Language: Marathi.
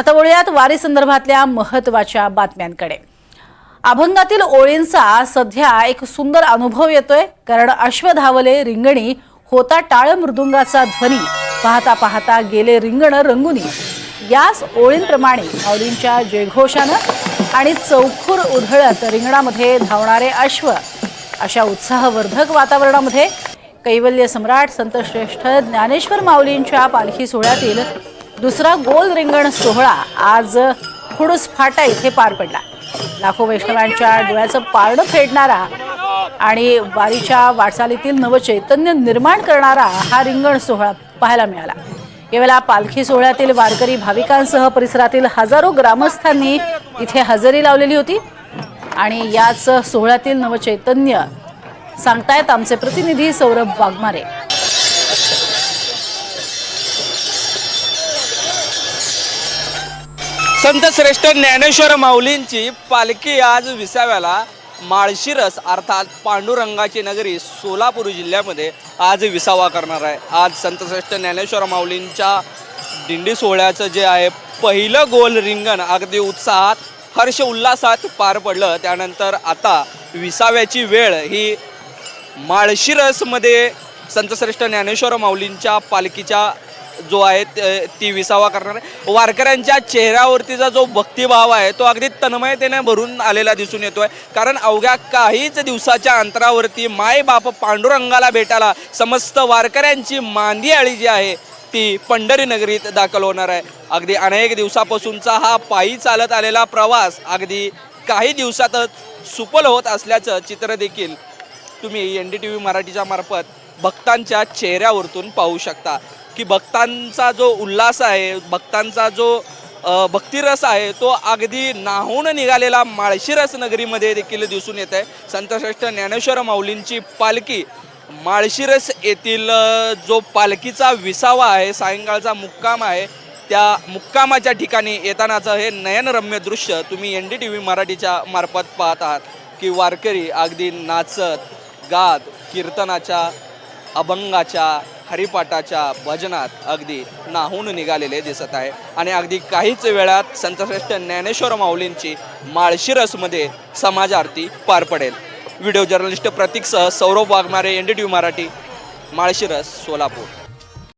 आता वळूयात वारी संदर्भातल्या महत्त्वाच्या बातम्यांकडे. अभंगातील ओळींचा सध्या एक सुंदर अनुभव येतोय कारण अश्व धावले रिंगणी होता टाळ मृदुंगाचा ध्वनी. पाहता पाहता गेले रिंगण रंगुनी. याच ओळींप्रमाणे माऊलींच्या जयघोषानं आणि चौखूर उधळत रिंगणामध्ये धावणारे अश्व अशा उत्साहवर्धक वातावरणामध्ये कैवल्य सम्राट संतश्रेष्ठ ज्ञानेश्वर माऊलींच्या पालखी सोहळ्यातील दुसरा गोल रिंगण सोहळा आज खुडूस फाटा इथे पार पडला. लाखो वैष्णवांच्या डोळ्याचं पारडं फेडणारा आणि वारीच्या वाटचालीतील नवचैतन्य निर्माण करणारा हा रिंगण सोहळा पाहायला मिळाला. यावेळेला पालखी सोहळ्यातील वारकरी भाविकांसह परिसरातील हजारो ग्रामस्थांनी इथे हजेरी लावलेली होती. आणि याच सोहळ्यातील नवचैतन्य सांगतायत आमचे प्रतिनिधी सौरभ वाघमारे. संत श्रेष्ठ ज्ञानेश्वर माऊलींची पालखी आज विसाव्याला माळशिरस अर्थात पांडुरंगाची नगरी सोलापूर जिल्ह्यामध्ये आज विसावा करणार आहे. आज संतश्रेष्ठ ज्ञानेश्वर माऊलींच्या दिंडी सोहळ्याचं जे आहे पहिलं गोल रिंगण अगदी उत्साहात हर्ष उल्हासात पार पडलं. त्यानंतर आता विसाव्याची वेळ ही माळशिरसमध्ये संतश्रेष्ठ ज्ञानेश्वर माऊलींच्या पालखीच्या जो आहे ती विसावा करणार आहे. वारकऱ्यांच्या चेहऱ्यावरतीचा जो भक्तिभाव आहे तो अगदी तन्मयतेने भरून आलेला दिसून येतोय. कारण अवघ्या काहीच दिवसाच्या अंतरावरती माय बाप पांडुरंगाला भेटायला समस्त वारकऱ्यांची मांदी आळी जी आहे ती पंढरी नगरीत दाखल होणार आहे. अगदी अनेक दिवसापासूनचा हा पायी चालत आलेला प्रवास अगदी काही दिवसातच सुपल होत असल्याचं चित्र देखील तुम्ही एन डी टी व्ही मराठीच्या मार्फत भक्तांच्या चेहऱ्यावरतून पाहू शकता. की भक्तांचा जो उल्हास आहे भक्तांचा जो भक्तिरस आहे तो अगदी नाहून निघालेला माळशिरस नगरीमध्ये देखील दिसून येत आहे. संतश्रेष्ठ ज्ञानेश्वर माऊलींची पालखी माळशिरस येथील जो पालखीचा विसावा आहे सायंकाळचा मुक्काम आहे त्या मुक्कामाच्या ठिकाणी येतानाचं हे नयनरम्य दृश्य तुम्ही एन डी टी व्ही मराठीच्या मार्फत पाहत आहात की वारकरी अगदी नाचत गात कीर्तनाच्या अभंगाच्या हरिपाठाच्या भजनात अगदी नाहून निघालेले दिसत आहे. आणि अगदी काहीच वेळात संतश्रेष्ठ ज्ञानेश्वर माऊलींची माळशिरसमध्ये समाज आरती पार पडेल. Video journalist प्रतीकसह Saurabh Waghmare N D T V Marathi Malshiras Solapur.